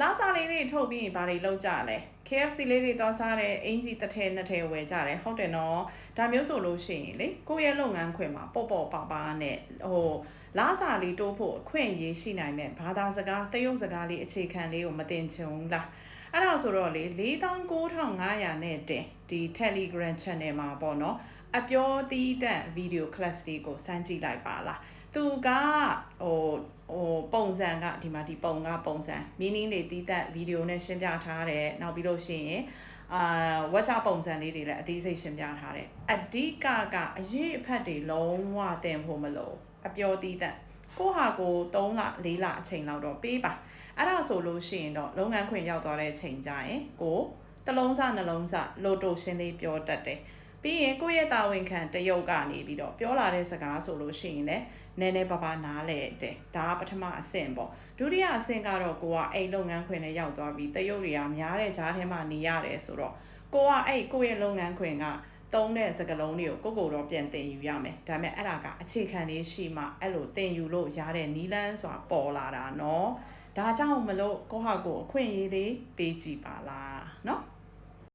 လာစားလေးတွေထုတ်ပြီးရင်ဘာတွေလုပ်ကြလဲ KFC လေးတွေသွားစားတယ်အင်ကြီးတစ်ထည်နှစ်ထည်ဝယ်ကြတယ်ဟုတ်တယ်နော်ဒါမျိုးဆိုလို့ရှိရင်လေကိုယ့်ရဲ့လုပ်ငန်းခွင်မှာပေါ့ပေါ့ပါပါနဲ့ဟိုလာစားလေးတိုးဖို့အခွင့်အရေးရှိနိုင်မဲ့ဘာသာစကားတရုတ်စကားလေးအခြေခံလေးကိုမတင်ချင်ဘူးလားအဲ့ဒါဆိုတော့လေ49,500နဲ့တင်ဒီ Telegram channel မှာပေါ့နော်အပြောသီးတန့် video class လေးကိုစမ်းကြည့်လိုက်ပါလားသူကဟိုဟို ပုံစံကဒီမှာဒီပုံကပုံစံ meaning တွေတီးသက်ဗီဒီယိုနဲ့ရှင်းပြထားတယ်နောက်ပြီးလို့ရှိရင်အာဝက်ချပုံစံလေးတွေလည်းအသေးစိတ်ရှင်းပြထားတယ်အဓိကကအရေးအဖက်တွေလုံးဝတင်ဖို့မလို့အပြောတီးသက်ကိုဟာကို3လ4လအချိန်လောက်တော့ပေးပါအဲ့ဒါဆိုလို့ရှိရင်တော့လုပ်ငန်းခွင်ရောက်သွားတဲ့အချိန်ကြရင်ကိုတလုံးစနှလုံးစလိုတိုရှင်းလေးပြောတတ်တယ် ပြီးရင်ကိုယ့်ရဲ့တာဝန်ခံတရုတ်ကနေပြီးတော့ပြောလာတဲ့စကားဆိုလို့ရှိရင်လည်းနည်းနည်းပါးပါးနားလဲတဲ့ဒါကပထမအဆင့်ပေါ့ဒုတိယအဆင့်ကတော့ကိုကအိမ်လုပ်ငန်းခွင်နဲ့ရောက်သွားပြီးတရုတ်တွေကများတဲ့ကြားထဲမှာနေရတယ်ဆိုတော့ကိုကအဲ့ကိုယ့်ရဲ့လုပ်ငန်းခွင်ကသုံးတဲ့စကလုံးတွေကိုကိုကိုတော့ပြန်တင်ယူရမယ်ဒါပေမဲ့အဲ့ဒါကအခြေခံလေးရှိမှအဲ့လိုတင်ယူလို့ရတဲ့နီလန်းဆိုတာပေါ်လာတာเนาะဒါကြောင့်မလို့ကိုဟာကိုအခွင့်အရေးလေးပေးကြည့်ပါလားเนาะ